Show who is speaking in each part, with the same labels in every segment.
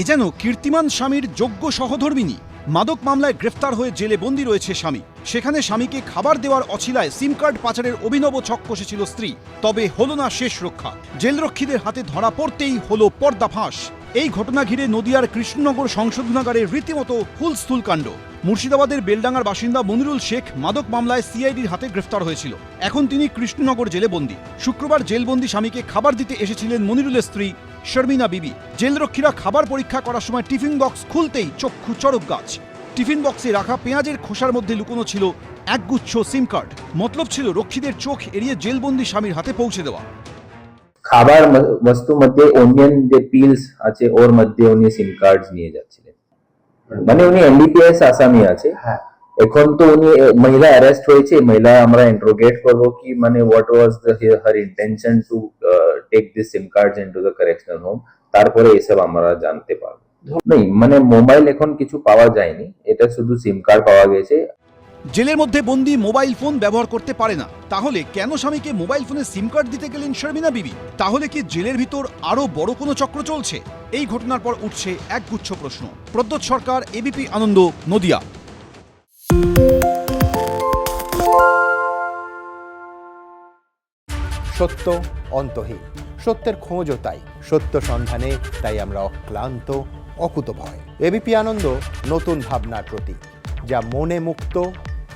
Speaker 1: এ যেন কীর্তিমান স্বামীর যোগ্য সহধর্মিনী। মাদক মামলায় গ্রেফতার হয়ে জেলে বন্দি রয়েছে স্বামী। সেখানে স্বামীকে খাবার দেওয়ার অছিলায় সিম কার্ড পাচারের অভিনব ছক কষেছিল স্ত্রী। তবে হলো না শেষ রক্ষা। জেলরক্ষীদের হাতে ধরা পড়তেই হলো পর্দাফাঁস এই ঘটনা ঘিরে নদিয়ার কৃষ্ণনগর সংশোধনাগারে রীতিমতো হুলস্থুল কাণ্ড। মুর্শিদাবাদের বেলডাঙ্গার বাসিন্দা মনিরুল শেখ মাদক মামলায় সিআইডির হাতে গ্রেফতার হয়েছিল। এখন তিনি কৃষ্ণনগর জেলে বন্দী। শুক্রবার জেলবন্দি স্বামীকে খাবার দিতে এসেছিলেন মনিরুলের স্ত্রী শর্মিনা বিবি। জেলরক্ষীরা খাবার পরীক্ষা করার সময় টিফিন বক্স খুলতেই চক্ষু চড়ক গাছ। টিফিন বক্সে রাখা পেঁয়াজের খোসার মধ্যে লুকোনো ছিল একগুচ্ছ সিম কার্ড। মতলব ছিল রক্ষীদের চোখ এড়িয়ে জেলবন্দি স্বামীর হাতে পৌঁছে দেওয়া।
Speaker 2: খাবার ম- বস্তু মধ্যে অনিয়ন যে পিলস আছে ওর মধ্যে উনি সিম কার্ড নিয়ে যাচ্ছিলেন মানে উনি এনডিপিএস আসামি আছে
Speaker 3: হ্যাঁ
Speaker 2: এখন তো উনি এ, মহিলা অ্যারেস্ট হয়েছে মহিলা আমরা ইন্ট্রোগেট করবো কি মানে what was her intention to take this SIM cards into the correctional home তারপরে এসব আমরা জানতে পারবো নেই মানে মোবাইল এখন কিছু পাওয়া যায়নি এটা শুধু সিম কার্ড পাওয়া গেছে
Speaker 1: জেলের মধ্যে বন্দি মোবাইল ফোন ব্যবহার করতে পারে না। তাহলে কেন স্বামীকে মোবাইল ফোনে সিম কার্ড দিতে গেলেন শর্মিনা বিবি? তাহলে কি জেলের ভিতর আরও বড় কোনো চক্র চলছে? এই ঘটনার পর উঠছে একগুচ্ছ প্রশ্ন। প্রদ্যোৎ সরকার, এবিপি আনন্দ, নদিয়া।
Speaker 4: সত্য অন্তহীন। সত্যের খোঁজও তাই। সত্য সন্ধানে তাই আমরা অক্লান্ত, অকুতভয়। এবিপি আনন্দ, নতুন ভাবনার প্রতীক, যা মনে মুক্ত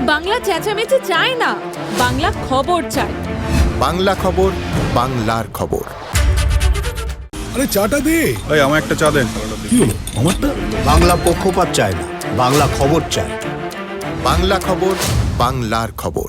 Speaker 5: বাংলা চেঁচামেচি চায় না বাংলা খবর চায়।
Speaker 6: বাংলা খবর বাংলার খবর।
Speaker 7: আরে চাটা দে। এই আমার একটা চা দেন। কি হলো? আমারটা?
Speaker 4: বাংলা পক্ষপাত চায় না বাংলা খবর চায়।
Speaker 6: বাংলা খবর বাংলার খবর।